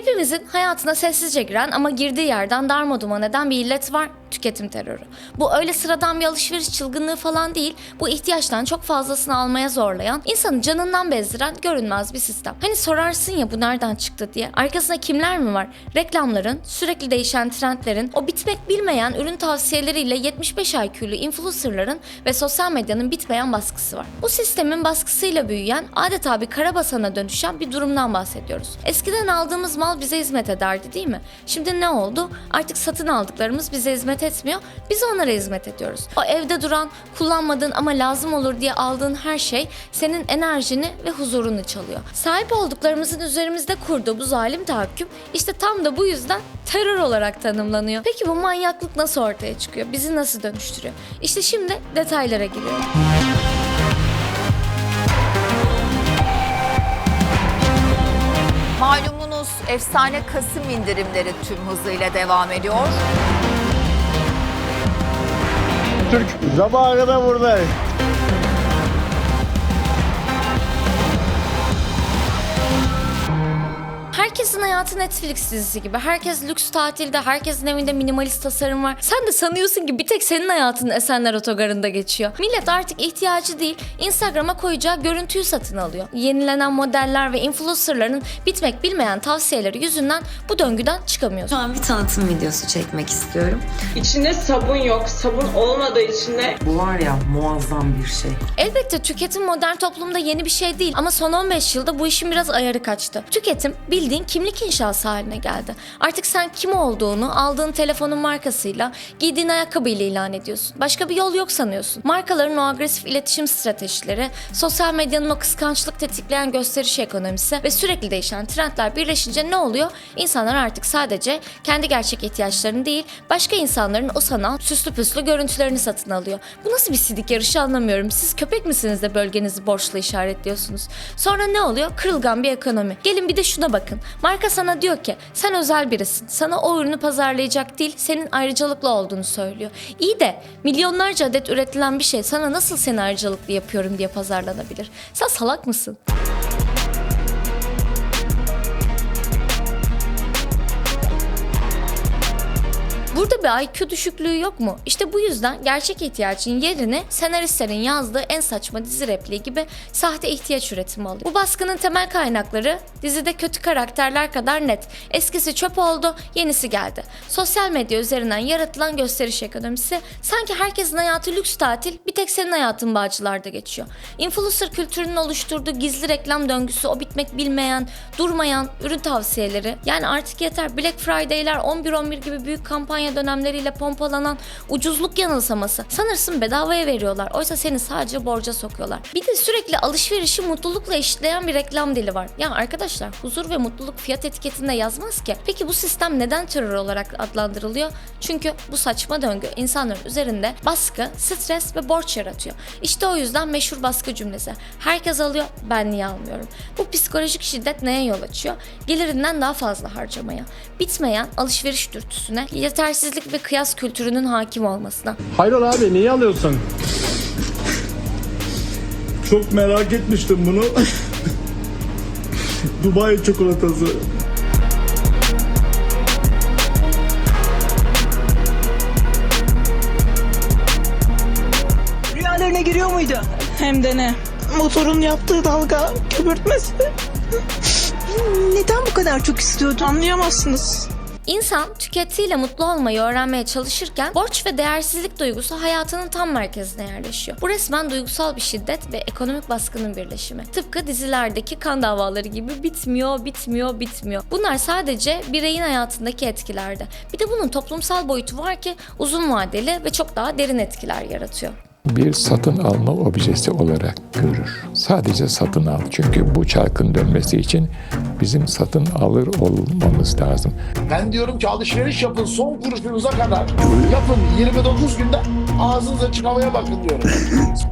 Hepimizin hayatına sessizce giren ama girdiği yerden darmaduman eden bir illet var. Tüketim terörü. Bu öyle sıradan bir alışveriş çılgınlığı falan değil. Bu ihtiyaçtan çok fazlasını almaya zorlayan, insanı canından bezdiren görünmez bir sistem. Hani sorarsın ya bu nereden çıktı diye. Arkasında kimler mi var? Reklamların, sürekli değişen trendlerin, o bitmek bilmeyen ürün tavsiyeleriyle 75 IQ'lu influencerların ve sosyal medyanın bitmeyen baskısı var. Bu sistemin baskısıyla büyüyen, adeta bir karabasana dönüşen bir durumdan bahsediyoruz. Eskiden aldığımız mal bize hizmet ederdi değil mi? Şimdi ne oldu? Artık satın aldıklarımız bize hizmet etmiyor, biz onlara hizmet ediyoruz. O evde duran, kullanmadığın ama lazım olur diye aldığın her şey senin enerjini ve huzurunu çalıyor. Sahip olduklarımızın üzerimizde kurduğu bu zalim tahakküm işte tam da bu yüzden terör olarak tanımlanıyor. Peki bu manyaklık nasıl ortaya çıkıyor? Bizi nasıl dönüştürüyor? İşte şimdi detaylara giriyorum. Malumunuz efsane Kasım indirimleri tüm hızıyla devam ediyor. Türk zamanında buradayız. Herkesin hayatı Netflix dizisi gibi. Herkes lüks tatilde, herkesin evinde minimalist tasarım var. Sen de sanıyorsun ki bir tek senin hayatın Esenler Otogarı'nda geçiyor. Millet artık ihtiyacı değil, Instagram'a koyacağı görüntüyü satın alıyor. Yenilenen modeller ve influencerların bitmek bilmeyen tavsiyeleri yüzünden bu döngüden çıkamıyorsun. Şu an bir tanıtım videosu çekmek istiyorum. İçinde sabun yok. Sabun olmadığı için de Bu var ya muazzam bir şey. Elbette tüketim modern toplumda yeni bir şey değil ama son 15 yılda bu işin biraz ayarı kaçtı. Tüketim bildiğin kimlik inşası haline geldi. Artık sen kim olduğunu aldığın telefonun markasıyla, giydiğin ayakkabıyla ilan ediyorsun. Başka bir yol yok sanıyorsun. Markaların o agresif iletişim stratejileri, sosyal medyanın o kıskançlık tetikleyen gösteriş ekonomisi ve sürekli değişen trendler birleşince ne oluyor? İnsanlar artık sadece kendi gerçek ihtiyaçlarını değil, başka insanların o sanal süslü püslü görüntülerini satın alıyor. Bu nasıl bir sidik yarışı anlamıyorum. Siz köpek misiniz de bölgenizi borçla işaretliyorsunuz? Sonra ne oluyor? Kırılgan bir ekonomi. Gelin bir de şuna bakın. Marka sana diyor ki sen özel birisin. Sana o ürünü pazarlayacak değil, senin ayrıcalıklı olduğunu söylüyor. İyi de milyonlarca adet üretilen bir şey sana nasıl seni ayrıcalıklı yapıyorum diye pazarlanabilir? Sen salak mısın? Burada bir IQ düşüklüğü yok mu? İşte bu yüzden gerçek ihtiyacın yerini senaristlerin yazdığı en saçma dizi repliği gibi sahte ihtiyaç üretimi alıyor. Bu baskının temel kaynakları dizide kötü karakterler kadar net. Eskisi çöp oldu, yenisi geldi. Sosyal medya üzerinden yaratılan gösteriş ekonomisi sanki herkesin hayatı lüks tatil, bir tek senin hayatın bağcılarda geçiyor. Influencer kültürünün oluşturduğu gizli reklam döngüsü, o bitmek bilmeyen, durmayan ürün tavsiyeleri. Yani artık yeter Black Friday'ler, 11-11 gibi büyük kampanya dönemleriyle pompalanan ucuzluk yanılsaması. Sanırsın bedavaya veriyorlar. Oysa seni sadece borca sokuyorlar. Bir de sürekli alışverişi mutlulukla eşitleyen bir reklam dili var. Ya arkadaşlar huzur ve mutluluk fiyat etiketinde yazmaz ki. Peki bu sistem neden terör olarak adlandırılıyor? Çünkü bu saçma döngü insanların üzerinde baskı, stres ve borç yaratıyor. İşte o yüzden meşhur baskı cümlesi. Herkes alıyor, ben niye almıyorum? Bu psikolojik şiddet neye yol açıyor? Gelirinden daha fazla harcamaya. Bitmeyen alışveriş dürtüsüne, yetersizlik ve kıyas kültürünün hakim olmasına. Hayrola abi niye alıyorsun? Çok merak etmiştim bunu. Dubai çikolatası. Rüyalarına giriyor muydu? Hem de ne? Motorun yaptığı dalga, köpürtmesi. Neden bu kadar çok istiyordu anlayamazsınız. İnsan tükettiğiyle mutlu olmayı öğrenmeye çalışırken borç ve değersizlik duygusu hayatının tam merkezine yerleşiyor. Bu resmen duygusal bir şiddet ve ekonomik baskının birleşimi. Tıpkı dizilerdeki kan davaları gibi bitmiyor, bitmiyor, bitmiyor. Bunlar sadece bireyin hayatındaki etkilerde. Bir de bunun toplumsal boyutu var ki uzun vadeli ve çok daha derin etkiler yaratıyor. Bir satın alma objesi olarak görür. Sadece satın al. Çünkü bu çarkın dönmesi için bizim satın alır olmamız lazım. Ben diyorum ki alışveriş yapın son kuruşunuza kadar. Yapın 29 günde ağzınıza açık havaya bakın diyorum.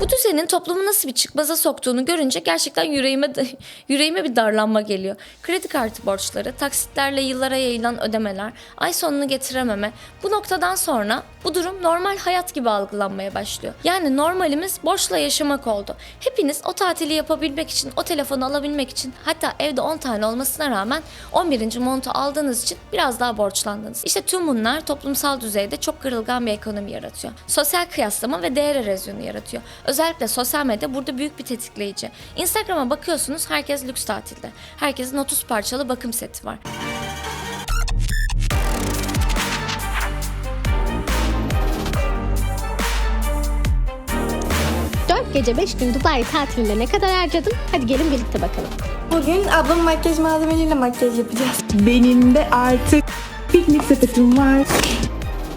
Bu düzenin toplumu nasıl bir çıkmaza soktuğunu görünce gerçekten yüreğime yüreğime bir darlanma geliyor. Kredi kartı borçları, taksitlerle yıllara yayılan ödemeler, ay sonunu getirememe. Bu noktadan sonra bu durum normal hayat gibi algılanmaya başlıyor. Yani normalimiz borçla yaşamak oldu. Hepiniz o tatili yapabilmek için, o telefonu alabilmek için hatta evde 10 tane olmasına rağmen 11. montu aldığınız için biraz daha borçlandınız. İşte tüm bunlar toplumsal düzeyde çok kırılgan bir ekonomi yaratıyor. Sosyal kıyaslama ve değer erozyonu yaratıyor. Özellikle sosyal medya burada büyük bir tetikleyici. Instagram'a bakıyorsunuz herkes lüks tatilde. Herkesin 30 parçalı bakım seti var. Gece beş gün Dubai tatilinde ne kadar harcadın? Hadi gelin birlikte bakalım. Bugün ablam makyaj malzemeleriyle makyaj yapacağız. Benim de artık piknik sepetim var.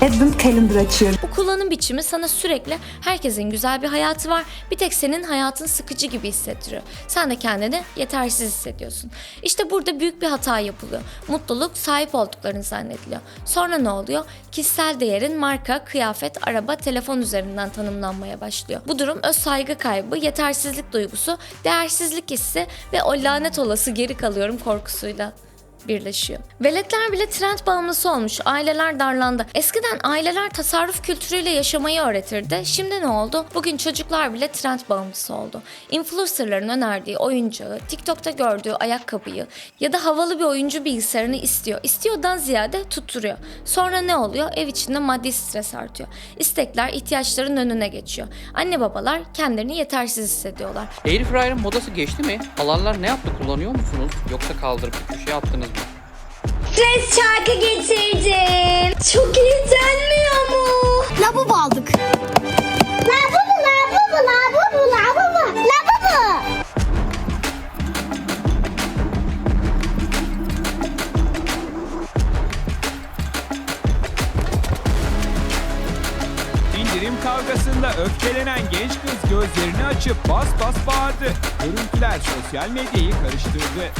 Advent Calendar açıyorum. Bu kullanım biçimi sana sürekli herkesin güzel bir hayatı var. Bir tek senin hayatın sıkıcı gibi hissettiriyor. Sen de kendini yetersiz hissediyorsun. İşte burada büyük bir hata yapılıyor. Mutluluk sahip olduklarını zannediliyor. Sonra ne oluyor? Kişisel değerin marka, kıyafet, araba, telefon üzerinden tanımlanmaya başlıyor. Bu durum öz saygı kaybı, yetersizlik duygusu, değersizlik hissi ve o lanet olası geri kalıyorum korkusuyla birleşiyor. Veletler bile trend bağımlısı olmuş. Aileler darlandı. Eskiden aileler tasarruf kültürüyle yaşamayı öğretirdi. Şimdi ne oldu? Bugün çocuklar bile trend bağımlısı oldu. Influencerların önerdiği oyuncağı, TikTok'ta gördüğü ayakkabıyı ya da havalı bir oyuncu bilgisayarını istiyor. İstiyordan ziyade tutturuyor. Sonra ne oluyor? Ev içinde maddi stres artıyor. İstekler ihtiyaçların önüne geçiyor. Anne babalar kendilerini yetersiz hissediyorlar. Airfryer'ın modası geçti mi? Alanlar ne yaptı? Kullanıyor musunuz? Yoksa kaldırıp bir köşeye attınız? Stres şarkı getirdim. Çok heyecanlıyor mu? Labubu aldık. Labubu, labubu, labubu, labubu, labubu. İndirim kavgasında öfkelenen genç kız gözlerini açıp bas bas bağırdı. Görüntüler sosyal medyayı karıştırdı.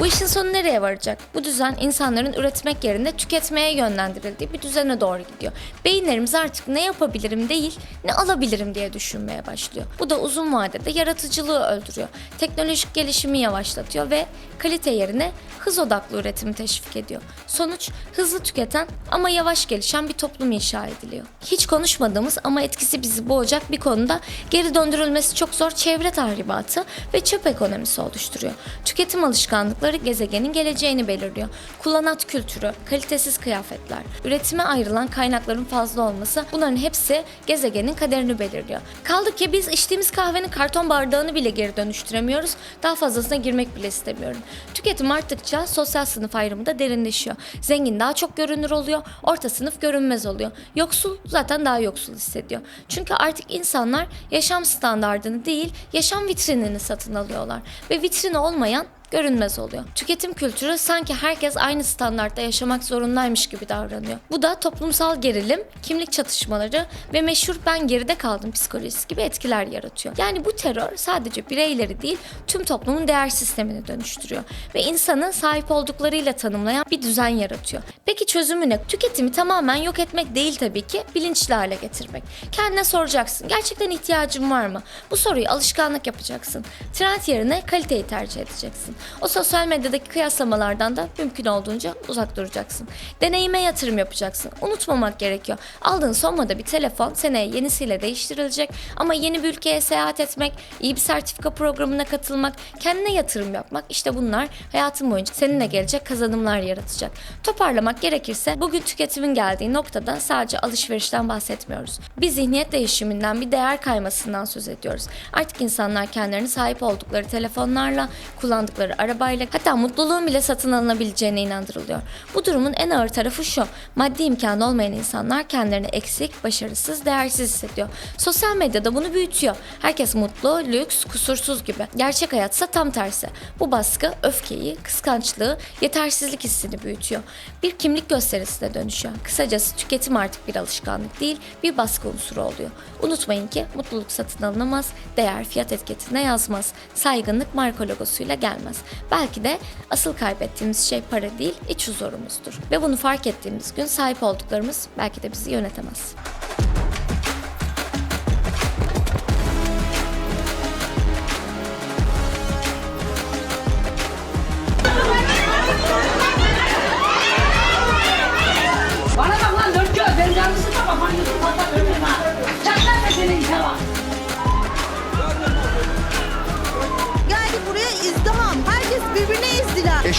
Bu işin sonu nereye varacak? Bu düzen insanların üretmek yerine tüketmeye yönlendirildiği bir düzene doğru gidiyor. Beyinlerimiz artık ne yapabilirim değil, ne alabilirim diye düşünmeye başlıyor. Bu da uzun vadede yaratıcılığı öldürüyor. Teknolojik gelişimi yavaşlatıyor ve kalite yerine hız odaklı üretimi teşvik ediyor. Sonuç hızlı tüketen ama yavaş gelişen bir toplum inşa ediliyor. Hiç konuşmadığımız ama etkisi bizi boğacak bir konuda geri döndürülmesi çok zor çevre tahribatı ve çöp ekonomisi oluşturuyor. Tüketim alışkanlıkları gezegenin geleceğini belirliyor. Kullanat kültürü, kalitesiz kıyafetler, üretime ayrılan kaynakların fazla olması bunların hepsi gezegenin kaderini belirliyor. Kaldı ki biz içtiğimiz kahvenin karton bardağını bile geri dönüştüremiyoruz. Daha fazlasına girmek bile istemiyorum. Tüketim arttıkça sosyal sınıf ayrımı da derinleşiyor. Zengin daha çok görünür oluyor, orta sınıf görünmez oluyor. Yoksul zaten daha yoksul hissediyor. Çünkü artık insanlar yaşam standardını değil, yaşam vitrinini satın alıyorlar. Ve vitrini olmayan görünmez oluyor. Tüketim kültürü sanki herkes aynı standartta yaşamak zorundaymış gibi davranıyor. Bu da toplumsal gerilim, kimlik çatışmaları ve meşhur ben geride kaldım psikolojisi gibi etkiler yaratıyor. Yani bu terör sadece bireyleri değil tüm toplumun değer sistemini dönüştürüyor ve insanı sahip olduklarıyla tanımlayan bir düzen yaratıyor. Peki çözümü ne? Tüketimi tamamen yok etmek değil tabii ki, bilinçli hale getirmek. Kendine soracaksın. Gerçekten ihtiyacın var mı? Bu soruyu alışkanlık yapacaksın. Trend yerine kaliteyi tercih edeceksin. O sosyal medyadaki kıyaslamalardan da mümkün olduğunca uzak duracaksın. Deneyime yatırım yapacaksın. Unutmamak gerekiyor. Aldığın son moda bir telefon seneye yenisiyle değiştirilecek ama yeni bir ülkeye seyahat etmek, iyi bir sertifika programına katılmak, kendine yatırım yapmak işte bunlar hayatın boyunca seninle gelecek kazanımlar yaratacak. Toparlamak gerekirse bugün tüketimin geldiği noktada sadece alışverişten bahsetmiyoruz. Bir zihniyet değişiminden, bir değer kaymasından söz ediyoruz. Artık insanlar kendilerini sahip oldukları telefonlarla, kullandıkları arabayla hatta mutluluğun bile satın alınabileceğine inandırılıyor. Bu durumun en ağır tarafı şu. Maddi imkanı olmayan insanlar kendilerini eksik, başarısız, değersiz hissediyor. Sosyal medyada bunu büyütüyor. Herkes mutlu, lüks, kusursuz gibi. Gerçek hayatsa tam tersi. Bu baskı öfkeyi, kıskançlığı, yetersizlik hissini büyütüyor. Bir kimlik gösterisine dönüşüyor. Kısacası tüketim artık bir alışkanlık değil, bir baskı unsuru oluyor. Unutmayın ki mutluluk satın alınamaz, değer fiyat etiketine yazmaz, saygınlık marka logosuyla gelmez. Belki de asıl kaybettiğimiz şey para değil, iç huzurumuzdur. Ve bunu fark ettiğimiz gün sahip olduklarımız belki de bizi yönetemez.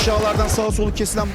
Aşağılardan sağa solu kesilen